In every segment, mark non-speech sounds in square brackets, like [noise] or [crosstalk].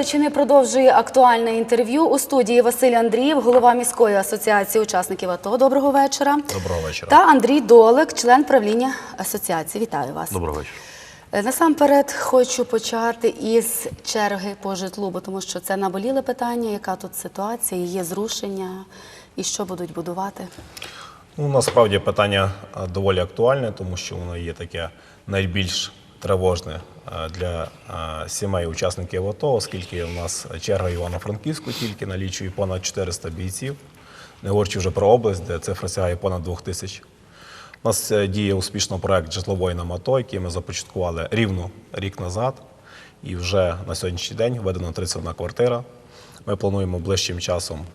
Галичини продовжує актуальне інтерв'ю у студії Василь Андрієв, голова міської асоціації учасників АТО. Доброго вечора. Доброго вечора. Та Андрій Долек, член правління асоціації. Вітаю вас. Доброго вечора. Е, Насамперед хочу почати із черги по житлу, бо тому що це наболіле питання, яка тут ситуація, є зрушення і що будуть будувати. Ну, насправді питання доволі актуальне, тому що воно є таке найбільш тривожне е, для е, сімей учасників АТО, оскільки у нас черга Івано-Франківську тільки налічує понад 400 бійців, не говорячи вже про область, де цифра сягає понад 2 тисяч. У нас е, діє успішно проект житлової нам АТО, який ми започаткували рівно рік назад. І вже на сьогоднішній день введено 31 квартира. Ми плануємо ближчим часом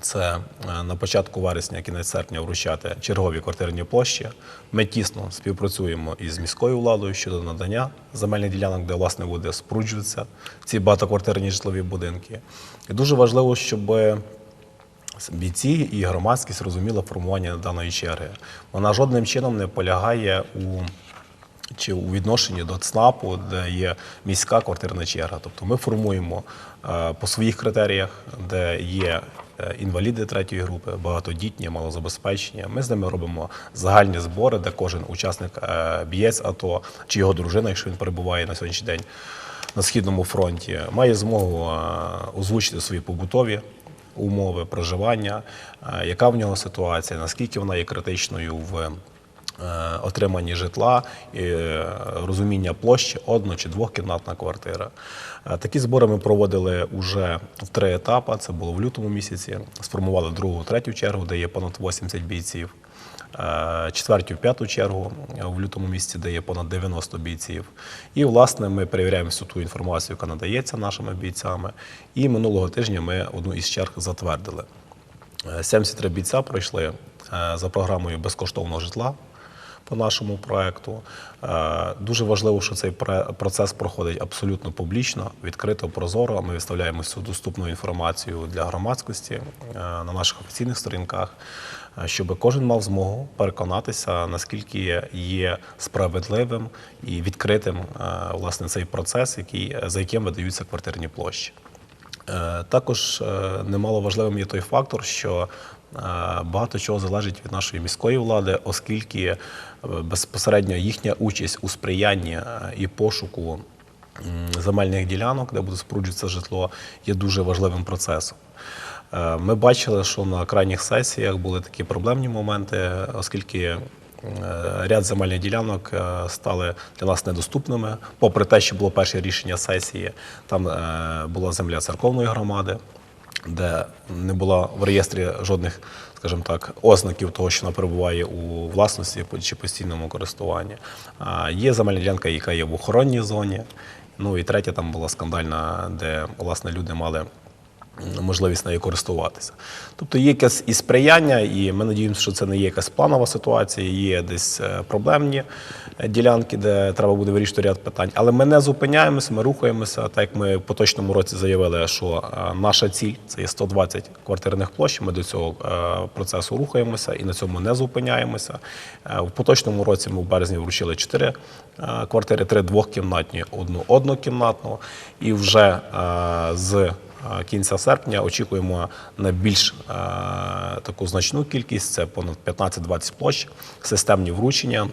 це е, на початку вересня, кінець серпня вручати чергові квартирні площі. Ми тісно співпрацюємо із міською владою щодо надання земельних ділянок, де власне буде споруджуватися ці багатоквартирні житлові будинки. І дуже важливо, щоб бійці і громадськість розуміла формування даної черги. Вона жодним чином не полягає у чи у відношенні до ЦНАПу, де є міська квартирна черга. Тобто ми формуємо е, по своїх критеріях, де є інваліди третьої групи, багатодітні, малозабезпечені. Ми з ними робимо загальні збори, де кожен учасник б'єць бієць АТО чи його дружина, якщо він перебуває на сьогоднішній день на східному фронті, має змогу е, озвучити свої побутові умови проживання, е, яка в нього ситуація, наскільки вона є критичною в е, отриманні житла, і е, розуміння площі одно- чи двохкімнатна квартира. Е, Такі збори ми проводили вже в три етапи. Це було в лютому місяці. Сформували другу, третю чергу, де є понад 80 бійців. Е, Четвертю, п'яту чергу е, в лютому місяці, де є понад 90 бійців. І, власне, ми перевіряємо всю ту інформацію, яка надається нашими бійцями. І минулого тижня ми одну із черг затвердили. Е, 73 бійця пройшли е, за програмою безкоштовного житла по нашому проекту. Е, Дуже важливо, що цей процес проходить абсолютно публічно, відкрито, прозоро. Ми виставляємо всю доступну інформацію для громадськості е, на наших офіційних сторінках, е, щоб кожен мав змогу переконатися, наскільки є справедливим і відкритим власне цей процес, який за яким видаються квартирні площі. Також немало важливим є той фактор, що багато чого залежить від нашої міської влади, оскільки е, безпосередньо їхня участь у сприянні е, і пошуку земельних ділянок, де буде споруджуватися житло, є дуже важливим процесом. Е, Ми бачили, що на крайніх сесіях були такі проблемні моменти, оскільки е, ряд земельних ділянок е, стали для нас недоступними, попри те, що було перше рішення сесії, там е, була земля церковної громади, де не було в реєстрі жодних, скажімо так, ознаків того, що вона перебуває у власності чи постійному користуванні. Є земельна ділянка, яка є в охоронній зоні. Ну і третя там була скандальна, де власне люди мали можливість нею користуватися. Тобто є якесь і сприяння, і ми надіємося, що це не є якась планова ситуація, є десь е, проблемні е, ділянки, де треба буде вирішити ряд питань. Але ми не зупиняємося, ми рухаємося. Так як ми в поточному році заявили, що е, наша ціль це є 120 квартирних площ. Ми до цього процесу рухаємося і на цьому не зупиняємося. В поточному році ми в березні вручили 4 квартири, 3 двохкімнатні, одну однокімнатну. І вже з кінця серпня очікуємо на більш е, таку значну кількість, це понад 15-20 площ, системні вручення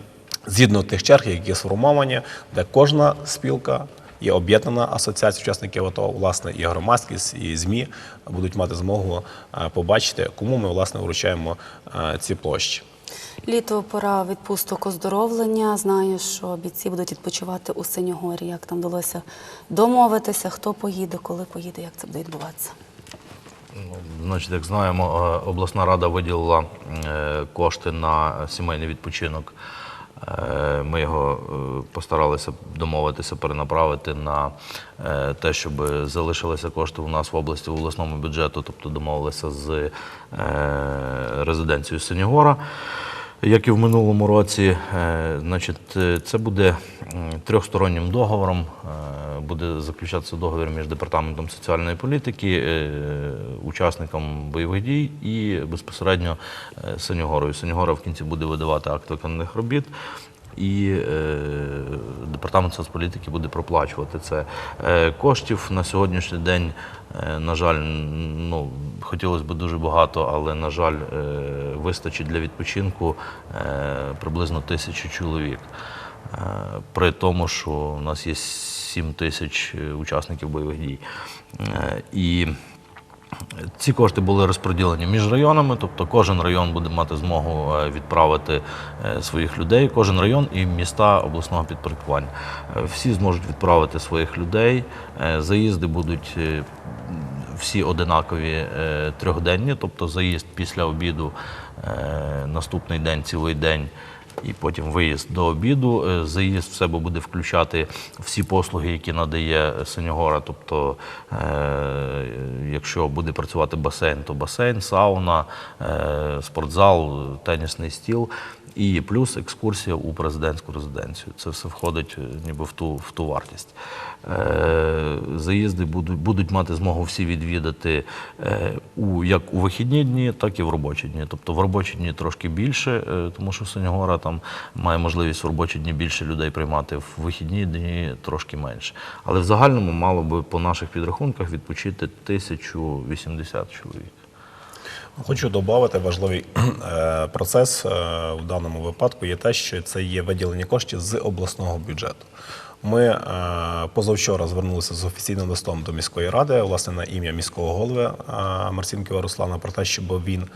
згідно тих черг, які сформовані, де кожна спілка. Є об'єднана асоціація учасників АТО, власне, і громадськість, і ЗМІ будуть мати змогу е, побачити, кому ми власне вручаємо е, ці площі. Літо пора відпусток оздоровлення. Знаю, що бійці будуть відпочивати у Синьогорі. Як там вдалося домовитися, хто поїде, коли поїде, як це буде відбуватися? Значить, як знаємо, е, обласна рада виділила е, кошти на сімейний відпочинок. Е, Ми його е, постаралися домовитися перенаправити на е, те, щоб залишилися кошти у нас в області в обласному бюджету, тобто домовилися з резиденцією Синігора. Як і в минулому році, е, значить, е, це буде трьохстороннім договором. Е, Буде заключатися договір між департаментом соціальної політики, учасником бойових дій і безпосередньо Синьогорою. Синьогора в кінці буде видавати акт виконаних робіт. І е, департамент соцполітики буде проплачувати це. Е, коштів на сьогоднішній день, е, на жаль, ну, хотілося б дуже багато, але, на жаль, е, вистачить для відпочинку е, приблизно тисячу чоловік. Е, При тому, що у нас є 7 тисяч е, учасників бойових дій. Е, І ці кошти були розподілені між районами, тобто кожен район буде мати змогу е, відправити е, своїх людей, кожен район і міста обласного підпорядкування. Е, Всі зможуть відправити своїх людей. Заїзди будуть всі одинакові трьохденні, тобто заїзд після обіду, наступний день, цілий день. І потім виїзд до обіду. Е, Заїзд в себе буде включати всі послуги, які надає Синьогора. Тобто, е, якщо буде працювати басейн, то басейн, сауна, е, спортзал, тенісний стіл. І плюс екскурсія у президентську резиденцію. Це все входить е, ніби в ту, в ту вартість. Е, Заїзди будуть, будуть мати змогу всі відвідати е, у, як у вихідні дні, так і в робочі дні. Тобто в робочі дні трошки більше, е, тому що Синьогора там має можливість в робочі дні більше людей приймати, в вихідні дні трошки менше. Але в загальному мало би по наших підрахунках відпочити 1080 чоловік. Хочу додати важливий [clears throat] е, процес е, в даному випадку є те, що це є виділення коштів з обласного бюджету. Ми е, позавчора звернулися з офіційним листом до міської ради, власне, на ім'я міського голови Марцінкова Руслана про те, щоб він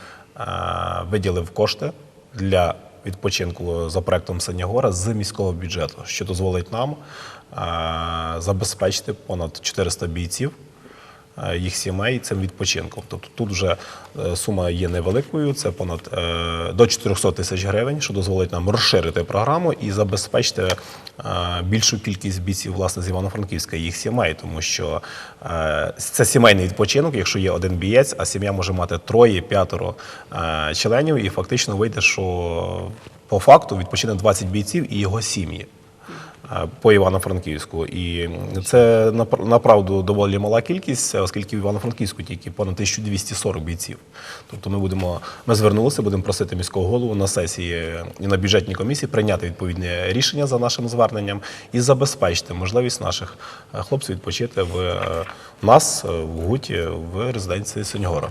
виділив кошти для відпочинку за проектом Синягора з міського бюджету, що дозволить нам забезпечити понад 400 бійців їх сімей цим відпочинком. Тобто тут вже е, сума є невеликою, це понад е, до 400 тисяч гривень, що дозволить нам розширити програму і забезпечити е, більшу кількість бійців власне з Івано-Франківська їх сімей, тому що е, це сімейний відпочинок, якщо є один бієць, а сім'я може мати троє, п'ятеро е, членів, і фактично вийде, що по факту відпочине 20 бійців і його сім'ї е, по Івано-Франківську. І це напр- направду доволі мала кількість, оскільки в Івано-Франківську тільки понад 1240 бійців. Тобто ми будемо, ми звернулися, будемо просити міського голову на сесії і на бюджетній комісії прийняти відповідне рішення за нашим зверненням і забезпечити можливість наших е, хлопців відпочити в е, нас е, в Гуті в резиденції Синьгора.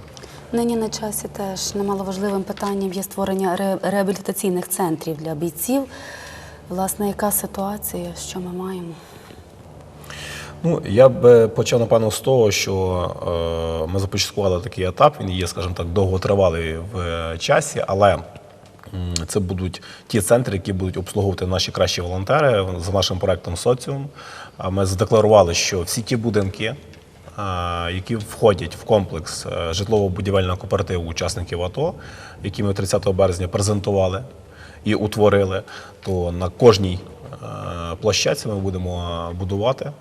Нині на часі теж немаловажливим питанням є створення ре- реабілітаційних центрів для бійців. Власне, яка ситуація, що ми маємо? Ну, я б почав, напевно, з того, що е, ми започаткували такий етап, він є, скажімо так, довготривалий в е, часі, але це будуть ті центри, які будуть обслуговувати наші кращі волонтери за нашим проектом Соціум. Ми задекларували, що всі ті будинки, е, які входять в комплекс е, житлово-будівельного кооперативу учасників АТО, які ми 30 березня презентували і утворили, то на кожній е, площадці ми будемо будувати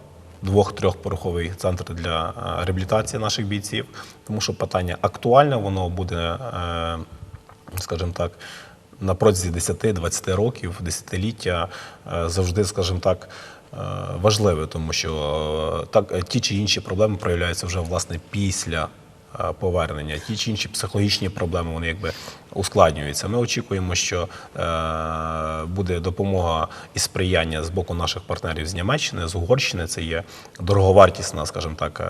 двох-трьохпороховий центр для е, реабілітації наших бійців, тому що питання актуальне, воно буде, е, скажімо так, на протязі 10-20 років, десятиліття завжди, скажімо так, важливе, тому що так ті чи інші проблеми проявляються вже власне після повернення. Ті чи інші психологічні проблеми вони якби ускладнюються. Ми очікуємо, що е, буде допомога і сприяння з боку наших партнерів з Німеччини, з Угорщини. Це є дороговартісна, скажімо так, е,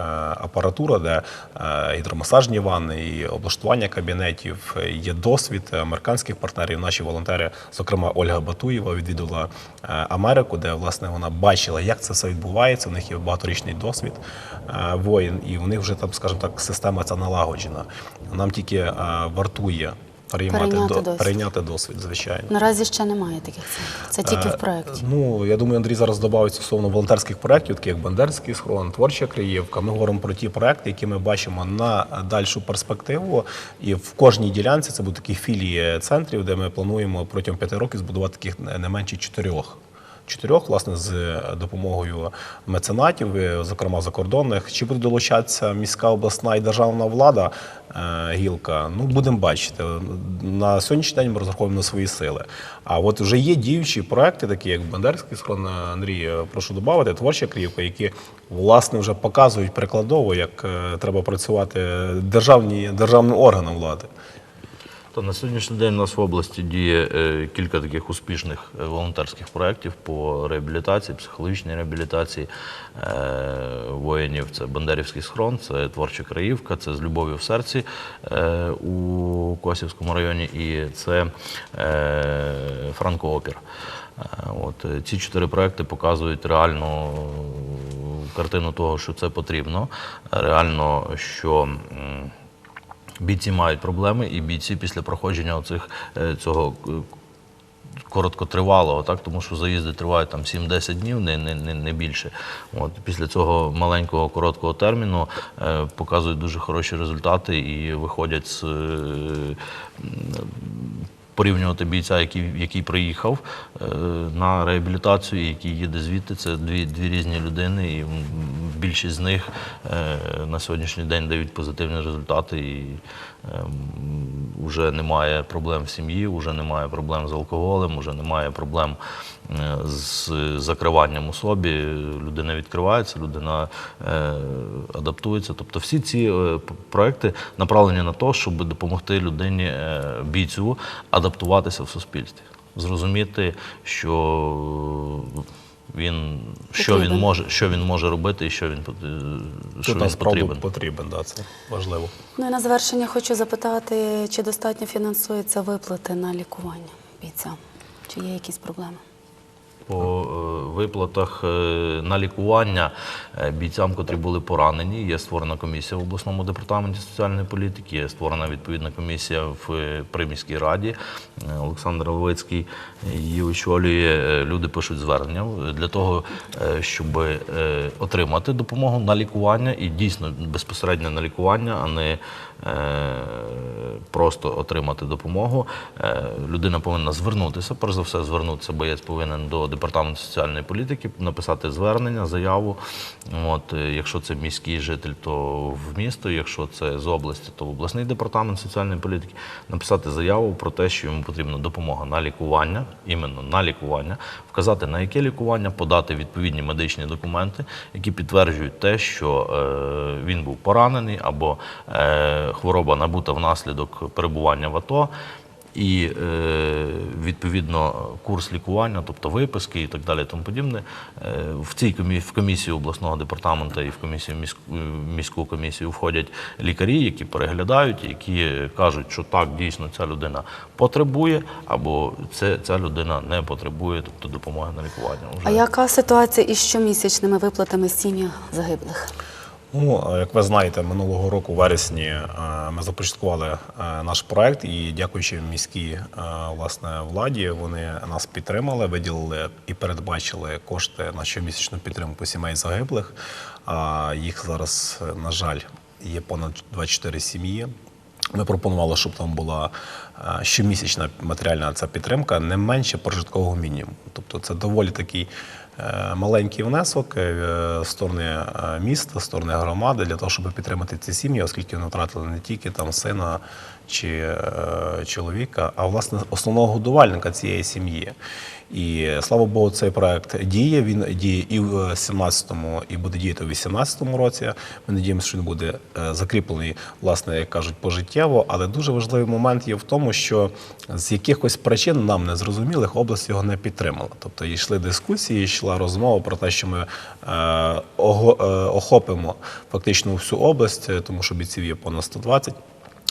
апаратура, де е, гідромасажні ванни і облаштування кабінетів. Є досвід американських партнерів. Наші волонтери, зокрема Ольга Батуєва, відвідала Америку, де власне вона бачила, як це все відбувається. У них є багаторічний досвід воїн, і в них вже там, скажімо так, система ця налагоджена. Нам тільки вартує приймати Перейняти до, досвід. перейняти досвід, звичайно. Наразі ще немає таких центрів. Це тільки в проєкті. Ну, я думаю, Андрій зараз додавить стосовно волонтерських проєктів, таких як Бандерський схрон, Творча Криївка. Ми говоримо про ті проекти, які ми бачимо на дальшу перспективу. І в кожній ділянці це будуть такі філії центрів, де ми плануємо протягом п'яти років збудувати таких не менше чотирьох. Чотирьох, власне, з допомогою меценатів, е, зокрема закордонних. Чи буде долучатися міська обласна і державна влада е, гілка? Ну, будемо бачити. На сьогоднішній день ми розраховуємо на свої сили. А от вже є діючі проекти, такі як Бандерський схрон, Андрій, е, прошу додати, творча крівка, які власне вже показують прикладово, як е, треба працювати державні, державним органам влади. Та на сьогоднішній день у нас в області діє е, кілька таких успішних е, волонтерських проєктів по реабілітації, психологічній реабілітації е, воїнів. Це Бандерівський схрон, це творча краївка, це з любов'ю в серці у Косівському районі, і це е, Франко-Опір. От ці чотири проекти показують реальну картину того, що це потрібно. Реально, що бійці мають проблеми, і бійці після проходження оцих, е, цього е, короткотривалого, так, тому що заїзди тривають там 7-10 днів, не, не, не, більше. От, після цього маленького короткого терміну е, показують дуже хороші результати і виходять з. Е, порівнювати бійця, який, який приїхав е, на реабілітацію, який їде звідти. Це дві, дві різні людини, і більшість з них е, на сьогоднішній день дають позитивні результати. І вже немає проблем в сім'ї, вже немає проблем з алкоголем, вже немає проблем е, з закриванням у собі. Людина відкривається, людина адаптується. Тобто всі ці проекти направлені на те, щоб допомогти людині бійцю адаптуватися в суспільстві, зрозуміти, що він, що він може, що він може робити і що він, що він потрібен. потрібен, да, це важливо. Ну і на завершення хочу запитати, чи достатньо фінансуються виплати на лікування бійцям? Чи є якісь проблеми? По е, виплатах е, на лікування е, бійцям, котрі були поранені, є створена комісія в обласному департаменті соціальної політики, є створена відповідна комісія в е, приміській раді. Олександр Левицький її очолює. Люди пишуть звернення для того, щоб отримати допомогу на лікування і дійсно безпосередньо на лікування, а не просто отримати допомогу. Е, Людина повинна звернутися, перш за все, звернутися, боєць повинен до департаменту соціальної політики, написати звернення, заяву. От, е, якщо це міський житель, то в місто, якщо це з області, то в обласний департамент соціальної політики, написати заяву про те, що йому потрібна допомога на лікування, іменно на лікування, вказати на яке лікування, подати відповідні медичні документи, які підтверджують те, що е, він був поранений або е, хвороба набута внаслідок перебування в АТО. І е, відповідно курс лікування, тобто виписки і так далі, тому подібне. Е, в цій в комісію обласного департаменту і в комісію міську, міську комісію входять лікарі, які переглядають, які кажуть, що так дійсно ця людина потребує, або це ця людина не потребує, тобто допомоги на лікування. А яка ситуація із щомісячними виплатами сім'ї загиблих? Ну, е, як ви знаєте, минулого року, у вересні, е, ми започаткували е, наш проект і дякуючи міській власне владі, вони нас підтримали, виділили і передбачили кошти на щомісячну підтримку сімей загиблих. А їх зараз, на жаль, є понад 24 сім'ї. Ми пропонували, щоб там була е, щомісячна матеріальна ця підтримка не менше прожиткового мінімуму. Тобто це доволі такий е, маленький внесок з сторони е, міста, з сторони громади для того, щоб підтримати ці сім'ї, оскільки вони втратили не тільки там сина чи е, чоловіка, а власне основного годувальника цієї сім'ї. І слава Богу, цей проект діє. Він діє і в 17-му, і буде діяти в 18-му році. Ми надіємося, що він буде е, закріплений, власне, як кажуть, пожиттєво. Але дуже важливий момент є в тому, що з якихось причин нам незрозумілих область його не підтримала. Тобто йшли дискусії, йшла розмова про те, що ми е, охопимо фактично всю область, тому що бійців є понад 120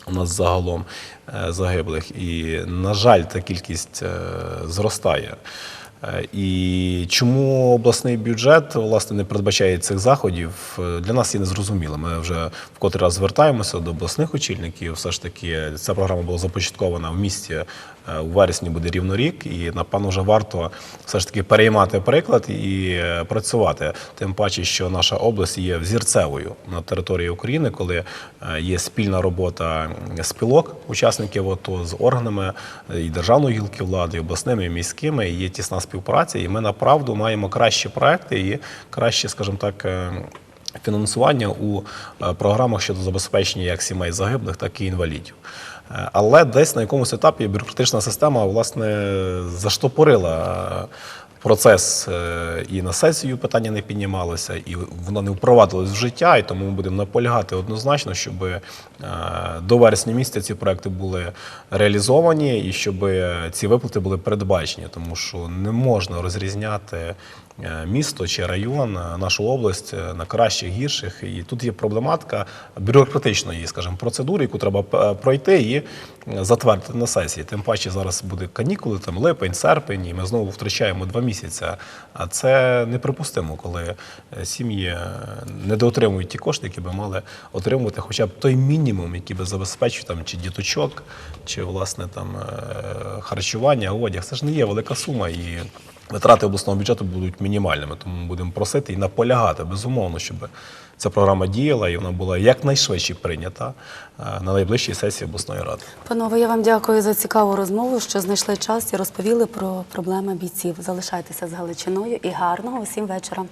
у нас загалом е, загиблих. І, на жаль, та кількість е, зростає. Е, І чому обласний бюджет власне не передбачає цих заходів, для нас є незрозуміло. Ми вже в котрий раз звертаємося до обласних очільників. Все ж таки, ця програма була започаткована в місті у вересні буде рівно рік, і напевно вже варто все ж таки переймати приклад і е, працювати. Тим паче, що наша область є взірцевою на території України, коли е, є спільна робота спілок учасників АТО з органами е, і державної гілки влади, і обласними, і міськими. І є тісна співпраця, і ми направду маємо кращі проекти і краще, скажімо так. е, Фінансування у е, програмах щодо забезпечення як сімей загиблих, так і інвалідів. Е, Але десь на якомусь етапі бюрократична система власне заштопорила е, процес е, і на сесію питання не піднімалося, і воно не впровадилось в життя. І тому ми будемо наполягати однозначно, щоб до вересня місяця ці проекти були реалізовані і щоб ці виплати були передбачені, тому що не можна розрізняти. Е, Місто чи район, е, нашу область е, на кращих, гірших, і тут є проблематика бюрократичної, скажімо, процедури, яку треба пройти і затвердити на сесії. Тим паче зараз буде канікули, там липень, серпень, і ми знову втрачаємо два місяці. А це неприпустимо, коли сім'ї недоотримують ті кошти, які би мали отримувати, хоча б той мінімум, який би забезпечив там чи діточок, чи власне там харчування, одяг. Це ж не є велика сума і. Витрати обласного бюджету будуть мінімальними, тому ми будемо просити і наполягати безумовно, щоб ця програма діяла і вона була якнайшвидше прийнята е, на найближчій сесії обласної ради. Панове, я вам дякую за цікаву розмову, що знайшли час і розповіли про проблеми бійців. Залишайтеся з Галичиною і гарного усім вечора.